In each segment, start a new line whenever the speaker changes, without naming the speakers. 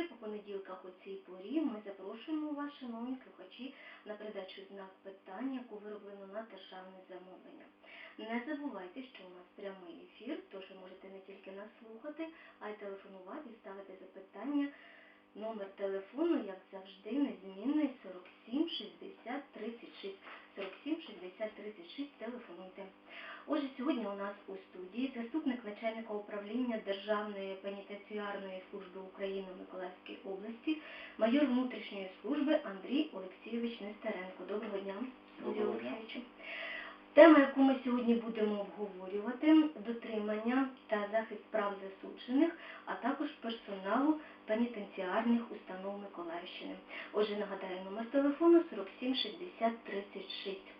завжди, по понеділках у цій порі ми запрошуємо вас, шановні слухачі, на передачу знак питання, яку вироблено на державне замовлення. Не забувайте, що у нас прямий ефір, тож ви можете не тільки нас слухати, а й телефонувати і ставити запитання. Номер телефону, як завжди, незмінний 47 60 36. 47 60 36. Телефонуйте. Отже, сьогодні у нас у студії заступник начальника управління Державної пенітенціарної служби України в Миколаївській області, майор внутрішньої служби Андрій Олексійович Нестеренко. Доброго дня,
Доброго дня.
Олексійовичу. Тема, яку ми сьогодні будемо обговорювати, дотримання та захист прав засуджених, а також персоналу пенітенціарних установ Миколаївщини. Отже, нагадаю, номер телефону 47 60 36.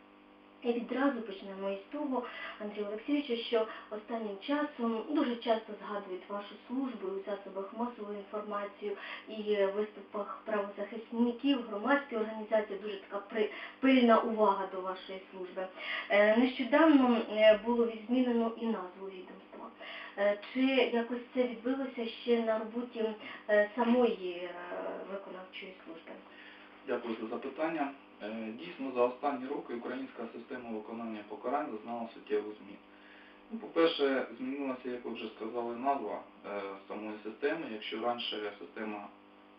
І відразу почнемо із того, Андрій Олексійовичу, що останнім часом дуже часто згадують вашу службу у засобах масової інформації і виступах правозахисників, громадські організації, дуже така пильна увага до вашої служби. Е, Нещодавно е, було відзмінено і назву відомства. Е, Чи якось це відбилося ще на роботі самої виконавчої служби?
Дякую за запитання. Е, Дійсно, за останні роки українська система виконання покарань зазнала суттєвих змін. Ну, По-перше, змінилася, як ви вже сказали, назва е, самої системи. Якщо раніше система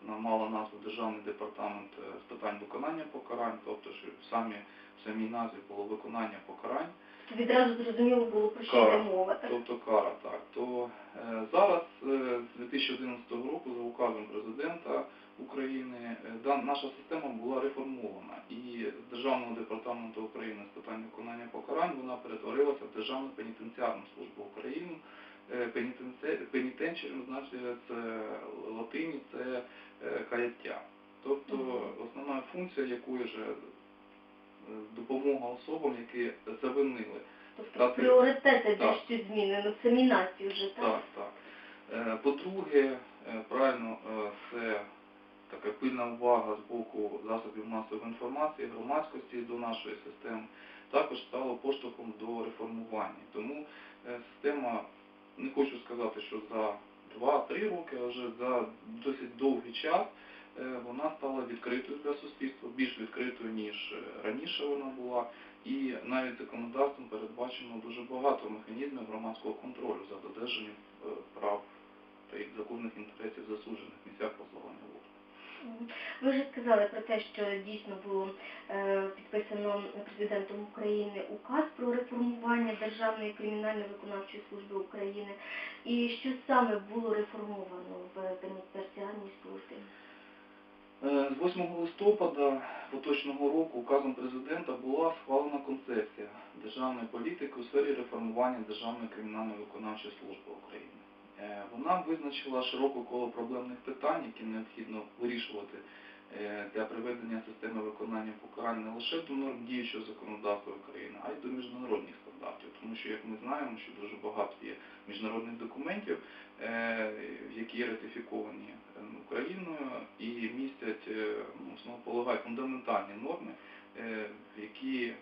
мала назву Державний департамент е, з питань виконання покарань, тобто що в самі в самій назві було виконання покарань,
Відразу зрозуміло було про що
Кара.
йде мова. так?
тобто кара, так, то е, зараз е, з 2011 року за указом президента України е, наша система була реформована і з Державного департаменту України з питань виконання покарань вона перетворилася в Державну пенітенціарну службу України. Е, значить, це латині, це е, каяття. Тобто основна функція якої ж е, допомога особам, які завинили
Тобто пріоритети дещо змінено, в самій нації вже, так?
Так, так. Е, По-друге, е, правильно, е, це така пильна увага з боку засобів масової інформації, громадськості до нашої системи, також стало поштовхом до реформування. Тому е, система, не хочу сказати, що за 2-3 роки, а вже за досить довгий час е, вона стала відкритою для суспільства, більш відкритою, ніж е, раніше вона була. І навіть законодавством передбачено дуже багато механізмів громадського контролю за додержанням прав та законних інтересів засуджених в місцях позбавлення волі.
Ви вже сказали про те, що дійсно було е, підписано президентом України указ про реформування Державної кримінально-виконавчої служби України. І що саме було реформовано в пенітенціарній службі?
Е, З 8 листопада поточного року указом президента була схвалена концепція державної політики у сфері реформування Державної кримінально-виконавчої служби України. Е, Вона визначила широке коло проблемних питань, які необхідно вирішувати е, для приведення системи виконання покарань не лише до норм діючого законодавства України, а й до міжнародних стандартів. Тому що, як ми знаємо, що дуже багато є міжнародних документів, е, які ратифіковані Україною і містять ну, фундаментальні норми, які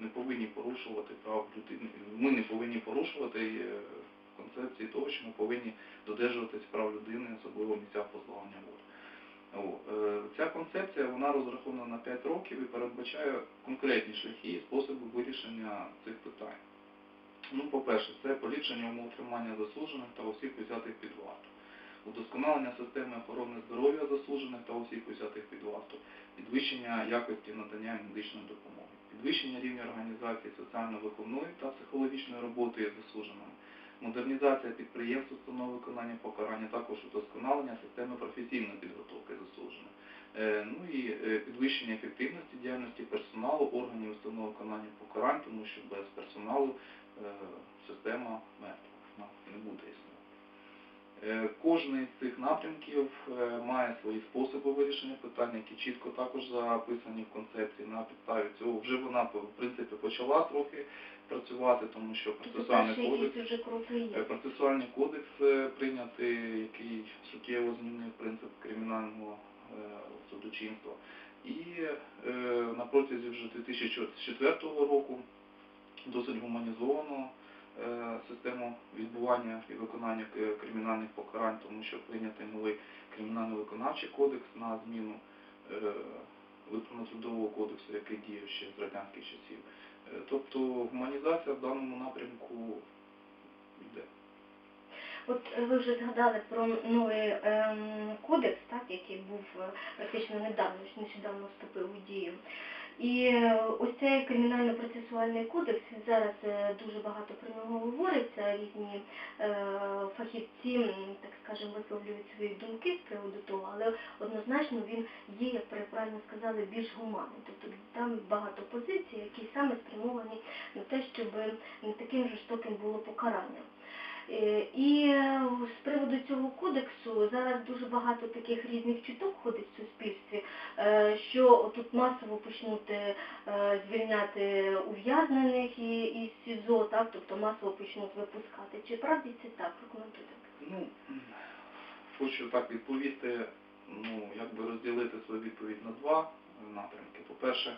не повинні порушувати прав людини. Ми не повинні порушувати концепції того, що ми повинні додержуватись прав людини, особливо в місцях позбавлення волі. Е, Ця концепція вона розрахована на 5 років і передбачає конкретні шляхи і способи вирішення цих питань. Ну, по-перше, це поліпшення умов тримання засуджених та осіб взятих під варту, удосконалення системи охорони здоров'я засуджених та осіб взятих під варту, підвищення якості надання медичної допомоги, підвищення рівня організації соціально-виховної та психологічної роботи із засудженими, модернізація підприємств, установ виконання покарання, також удосконалення системи професійної підготовки засуджених. Е, Ну і е, підвищення ефективності діяльності персоналу, органів установ виконання покарань, тому що без персоналу е, система мертва, не буде існувати. Кожний з цих напрямків має свої способи вирішення питань, які чітко також записані в концепції. На підставі цього вже вона в принципі почала трохи працювати, тому що
Тобто
процесуальний
перші
кодекс.
якісь вже кроки
Е,
є.
Процесуальний кодекс е, прийнятий, який суттєво змінив принцип кримінального судочинства. І е, на протязі вже 2004 року досить гуманізовано е, систему відбування і виконання к- кримінальних покарань, тому що прийнятий новий кримінально-виконавчий кодекс на зміну е, виправно-трудового кодексу, який діяв ще з радянських часів. Е, Тобто гуманізація в даному напрямку йде.
От ви вже згадали про новий ем, кодекс, так, який був е, практично недавно, нещодавно вступив у дію. І е, ось цей кримінально-процесуальний кодекс зараз е, дуже багато про нього говориться. Різні е, фахівці, так скажемо, висловлюють свої думки з приводу того, але однозначно він є, як правильно сказали, більш гуманним. Тобто там багато позицій, які саме спрямовані на те, щоб не таким жорстоким було покарання. І з приводу цього кодексу зараз дуже багато таких різних чуток ходить в суспільстві, що тут масово почнуть е, звільняти ув'язнених із СІЗО, так, тобто масово почнуть випускати. Чи правді це так? Прокоментуйте.
Ну, хочу так відповісти, ну, якби розділити свою відповідь на два е, напрямки. По-перше,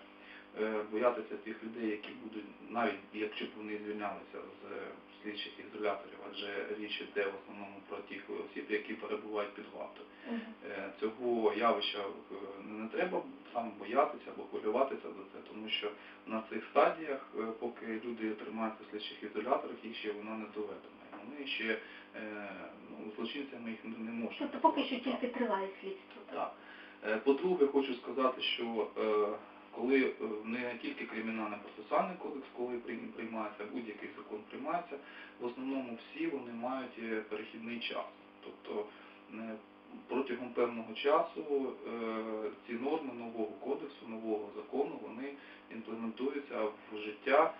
е, боятися тих людей, які будуть, навіть якщо б вони звільнялися з е, слідчих ізоляторів, адже річ йде в основному про тих осіб, які перебувають під вартою. Е, Цього явища е, не треба саме боятися або хвилюватися за це, тому що на цих стадіях, е, поки люди тримаються в слідчих ізоляторах, їх ще вона не доведена. Вони ще ну, злочинцями їх не можна.
Тобто поки що тільки триває слідство. так?
По-друге, хочу сказати, що коли е, не тільки кримінально-процесуальний кодекс, коли приймається, будь-який закон приймається, в основному всі вони мають е, перехідний час. Тобто е, протягом певного часу ці норми нового кодексу, нового закону, вони імплементуються в життя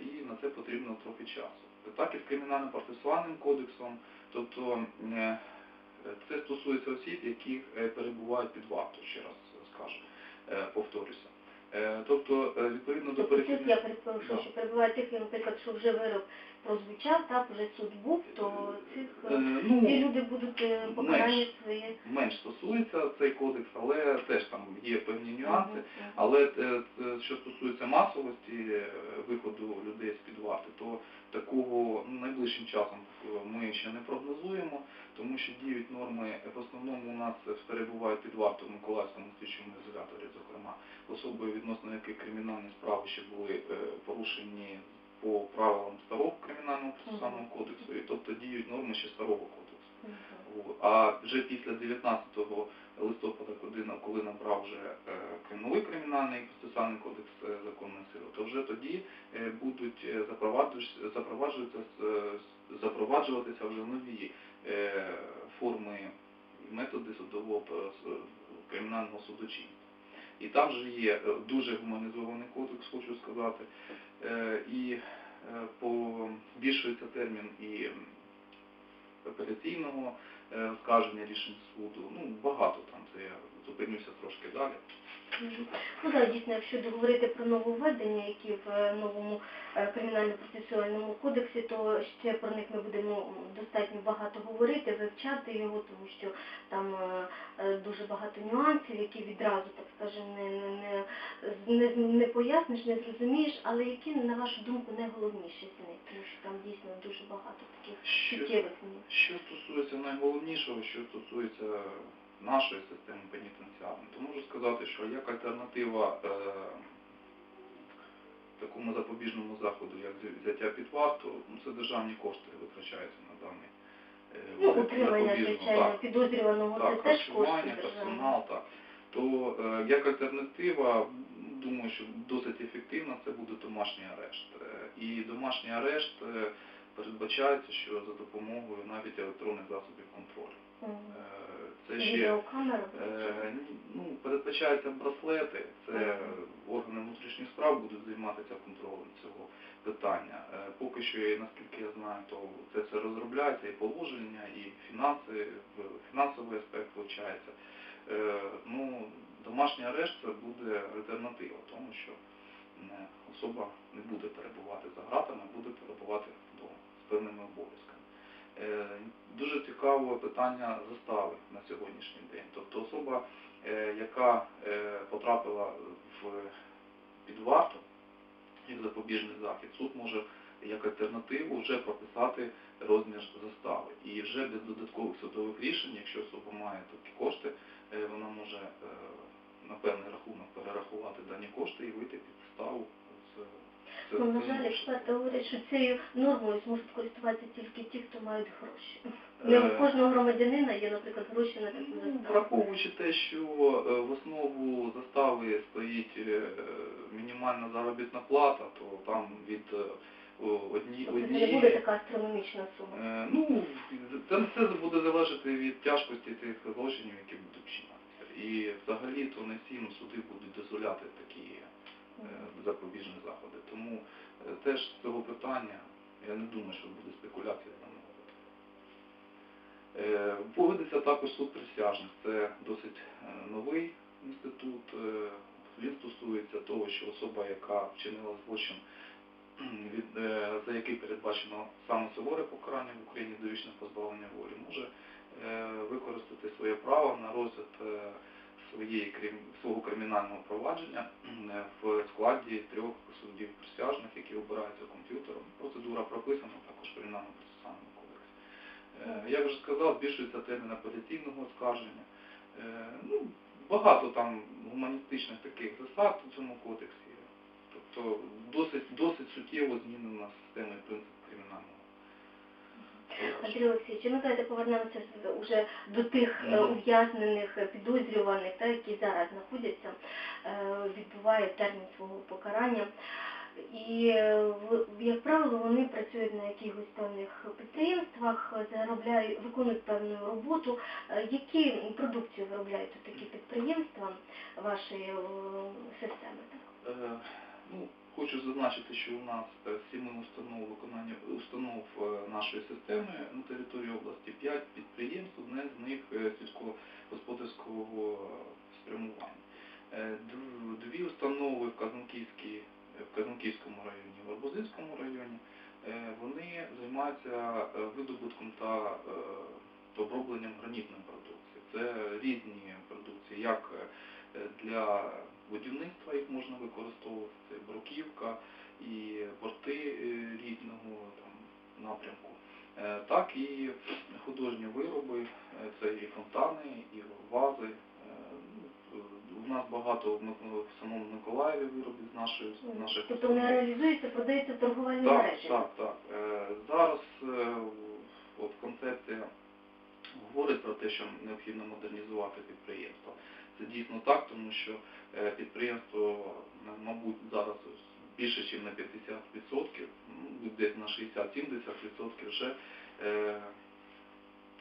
і на це потрібно трохи часу. Так і з кримінально-процесуальним кодексом, тобто це стосується осіб, які перебувають під вартою, ще раз скажу, повторюся. Е, Тобто, е, відповідно до
Тобто цих, я перепрошую, що перебуває тих, наприклад, що вже вирок прозвучав, так, вже суд був, то цих
Е,
е,
ну,
ці люди будуть е, покарання
менш.
своє.
менш стосується цей кодекс, але теж там є певні нюанси. Але е, що стосується масовості е, виходу людей з-під варти, то такого ну, найближчим часом е, ми ще не прогнозуємо, тому що діють норми, е, в основному у нас е, перебувають під вартою в Миколаївському слідчому ізоляторі, зокрема, особи, відносно яких кримінальні справи ще були е, порушені по правилам старого кримінального процесуального кодексу, і тобто діють норми ще старого кодексу. А вже після 19 листопада, коли, набрав вже е, новий кримінальний процесуальний кодекс е, законної сили, то вже тоді е, будуть е, запроваджуватися, запроваджуватися, вже нові е, форми і методи судового кримінального судочинства. І там же є е, дуже гуманізований кодекс, хочу сказати, е, і е, побільшується термін і апеляційного е, рішень суду. Ну, багато там, це я зупинюся трошки далі.
Ну так, дійсно, якщо говорити про нововведення, які в е, новому е, кримінально-процесуальному кодексі, то ще про них ми будемо достатньо багато говорити, вивчати його, тому що там е, дуже багато нюансів, які відразу, так скажемо, не, не, не, не, поясниш, не зрозумієш, але які, на вашу думку, найголовніші з них, тому що там дійсно дуже багато таких суттєвих змін.
що стосується найголовнішого, що стосується нашої системи пенітенціарної, то можу сказати, що як альтернатива е, такому запобіжному заходу, як взяття під варту, ну, це державні кошти витрачаються на даний е,
Ну, утримання, звичайно,
Так.
підозрюваного, це теж кошти
персонал, так. То е, як альтернатива, думаю, що досить ефективна, це буде домашній арешт. Е, І домашній арешт е, передбачається, що за допомогою навіть електронних засобів контролю. Е, Це ще е, ну, передбачаються браслети, це органи внутрішніх справ будуть займатися контролем цього питання. Е, Поки що, наскільки я знаю, то це все розробляється, і положення, і фінанси, фінансовий аспект вивчається. Ну, домашній арешт це буде альтернатива, тому що особа не буде перебувати за ґратами, буде перебувати певними обов'язками. Е, Дуже цікаве питання застави на сьогоднішній день. Тобто особа, е, яка е, потрапила в під варту як запобіжний захід, суд може як альтернативу вже прописати розмір застави. І вже без додаткових судових рішень, якщо особа має такі кошти, вона може на певний рахунок перерахувати дані кошти і вийти під заставу
Ну, на жаль, експерти говорять, що цією нормою зможуть користуватися тільки ті, хто мають гроші. Не
Е,
у кожного громадянина є, наприклад, гроші на таку заставу.
Враховуючи те, що е, в основу застави стоїть е, мінімальна заробітна плата, то там від е, одні,
Тобто не буде така астрономічна сума.
Е, Ну, це все буде залежати від тяжкості тих злочинів, які будуть вчинятися. І взагалі то не всі ну, суди будуть дозволяти такі запобіжні заходи. Тому е, теж з цього питання я не думаю, що буде спекуляція даному випадку. Е, Поведеться також суд присяжних. Це досить е, новий інститут. Е, Він стосується того, що особа, яка вчинила злочин, е, за який передбачено саме суворе покарання в Україні довічне позбавлення волі, може е, використати своє право на розгляд е, своєї свого кримінального провадження е, в складі трьох суддів присяжних, які обираються комп'ютером. Процедура прописана також в кримінальному процесуальному кодексі. Е, Як вже сказав, збільшується термін апеляційного оскарження. Е, Ну, багато там гуманістичних таких засад у цьому кодексі. Тобто досить, досить суттєво змінена система і принцип кримінального.
Андрій Олексійович, ну давайте повернемося уже до тих е, ув'язнених, е, підозрюваних, та, які зараз знаходяться, е, відбувають термін свого покарання. І, як правило, вони працюють на якихось певних підприємствах, заробляють, виконують певну роботу. Які продукцію виробляють такі підприємства вашої системи? Так?
Хочу зазначити, що у нас е, з семи установ виконання установ е, нашої системи на території області п'ять підприємств, одне з них е, сільськогосподарського спрямування. Дві установи в Казанківській в Казанківському районі, в Арбузинському районі, вони займаються видобутком та обробленням гранітної продукції. Це різні продукції, як для будівництва їх можна використовувати, це бруківка і борти е, різного там, напрямку, Е, так і художні вироби, е, це і фонтани, і вази. Ну, У нас багато в самому Миколаєві виробів з нашої наших
Тобто вони реалізуються, продаються в
Так,
мережі?
так, так. Зараз от концепція говорить про те, що необхідно модернізувати підприємство. Це дійсно так, тому що е, підприємство, мабуть, зараз більше, ніж на 50%, ну, десь на 60-70% вже е,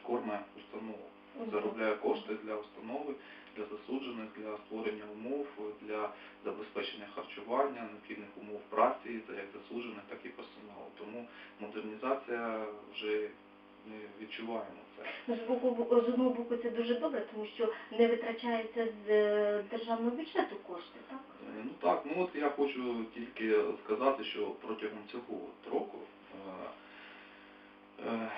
корме установу заробляє кошти для установи, для засуджених, для створення умов, для забезпечення харчування, необхідних умов праці, як засуджених, так і персоналу. Тому модернізація вже ми відчуваємо це.
Ну, З, боку, з одного боку це дуже добре, тому що не витрачаються з е, державного бюджету кошти, так?
Е, Ну так, ну от я хочу тільки сказати, що протягом цього року е,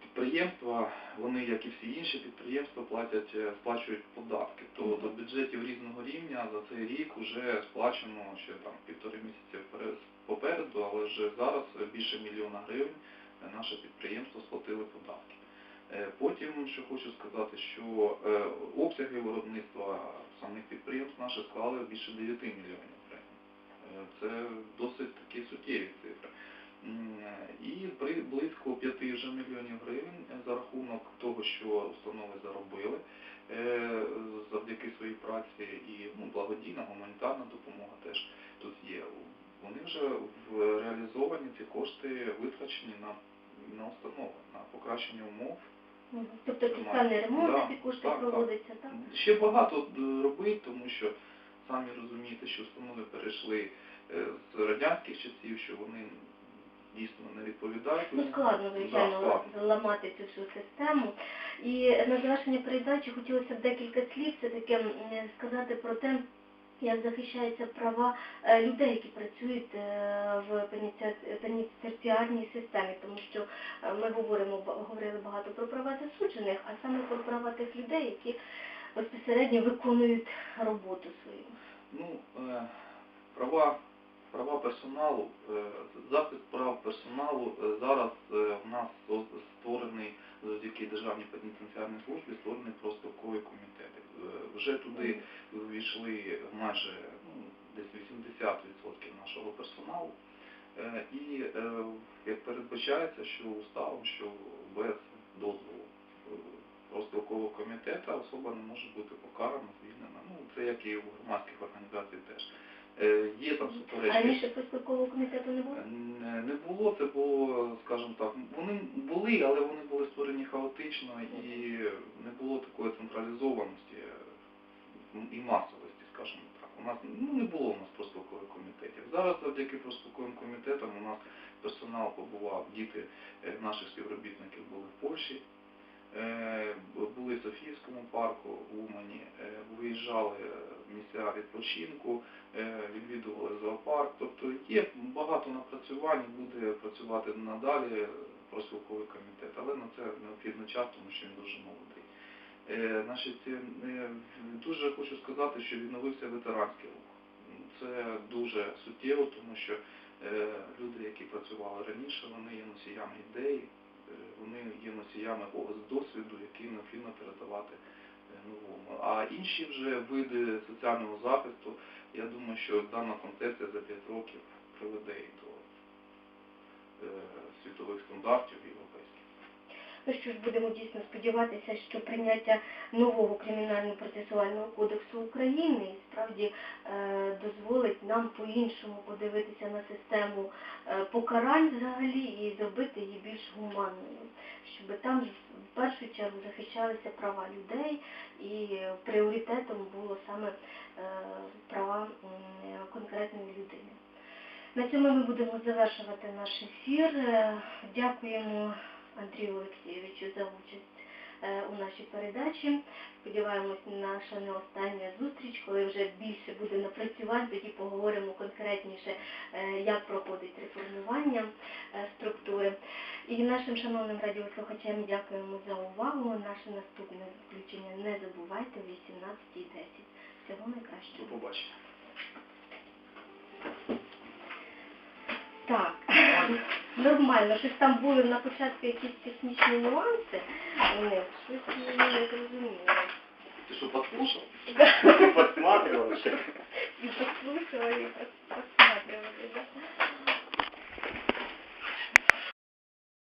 підприємства, вони, як і всі інші підприємства, платять, сплачують податки. То до бюджетів різного рівня за цей рік вже сплачено ще там півтори місяці попереду, але вже зараз більше мільйона гривень наше підприємство сплатили податки. Е, Потім, що хочу сказати, що е, обсяги виробництва самих підприємств наші склали більше 9 мільйонів гривень. Е, Це досить такі суттєві цифри. І при- близько 5 вже мільйонів гривень за рахунок того, що установи заробили завдяки своїй праці і ну, благодійна, гуманітарна допомога теж тут є. Вони вже реалізовані ці кошти витрачені на, на установи, на покращення умов
Тобто якийсь
Нормально.
певний ремонт
Да,
кошти
так, так.
проводиться, так?
Ще багато е, робить, тому що самі розумієте, що установи перейшли е, з радянських часів, що вони дійсно не відповідають.
Ну, складно, звичайно,
складно.
ламати цю всю систему. І на завершення передачі хотілося б декілька слів все-таки сказати про те, як захищаються права е, людей, які працюють е, в пенітенціарній системі, тому що е, ми говоримо говорили багато про права засуджених, а саме про права тих людей, які безпосередньо виконують роботу свою.
Ну, права персоналу, е, захист прав персоналу е, зараз е, у нас створений завдяки Державній пенітенціарній службі, створений профспілковий комітет. Е, Вже туди увійшли майже ну, десь 80% нашого персоналу. Е, І е, як передбачається, що уставом, що без дозволу е, комітету особа не може бути покарана, звільнена. Ну, це як і у громадських організацій теж. Е, Є там суперечки.
Раніше профспілкового комітету не було?
Не, не було, це було, скажімо так, вони були, але вони були створені хаотично і не було такої централізованості е, і масовості, скажімо так. У нас ну, не було у нас профспілкових комітетів. Зараз завдяки профспілковим комітетам у нас персонал побував, діти е, наших співробітників були в Польщі, е, були в Софійському парку в Умані, е, виїжджали в місця відпочинку, е, відвідували зоопарк. Тобто є багато напрацювань, буде працювати надалі профспілковий комітет, але на це необхідно час, тому що він дуже молодий. Е, Значить, е, е, дуже хочу сказати, що відновився ветеранський рух. Це дуже суттєво, тому що е, люди, які працювали раніше, вони є носіями ідей, е, вони є носіями досвіду, який необхідно передавати е, новому. А інші вже види соціального захисту, я думаю, що дана концепція за 5 років приведе до е, світових стандартів європейських.
Ну що ж, будемо дійсно сподіватися, що прийняття нового кримінально-процесуального кодексу України справді е, дозволить нам по-іншому подивитися на систему е, покарань взагалі і зробити її більш гуманною, щоб там в першу чергу захищалися права людей і пріоритетом було саме е, права конкретної людини. На цьому ми будемо завершувати наш ефір. Дякуємо Андрію Олексійовичу за участь е, у нашій передачі. Сподіваємось, наша не остання зустріч, коли вже більше буде напрацювань, тоді поговоримо конкретніше, е, як проходить реформування е, структури. І нашим шановним радіослухачам дякуємо за увагу. Наше наступне включення не забувайте о 18.10. Всього
До
найкращого.
побачення.
Так, нормально. Щось там були на початку якісь технічні нюанси. Ну, У них щось я не зрозуміло.
Ти що подслушав?
Подсматривала ще?
І подслушала, і подсматривала, так.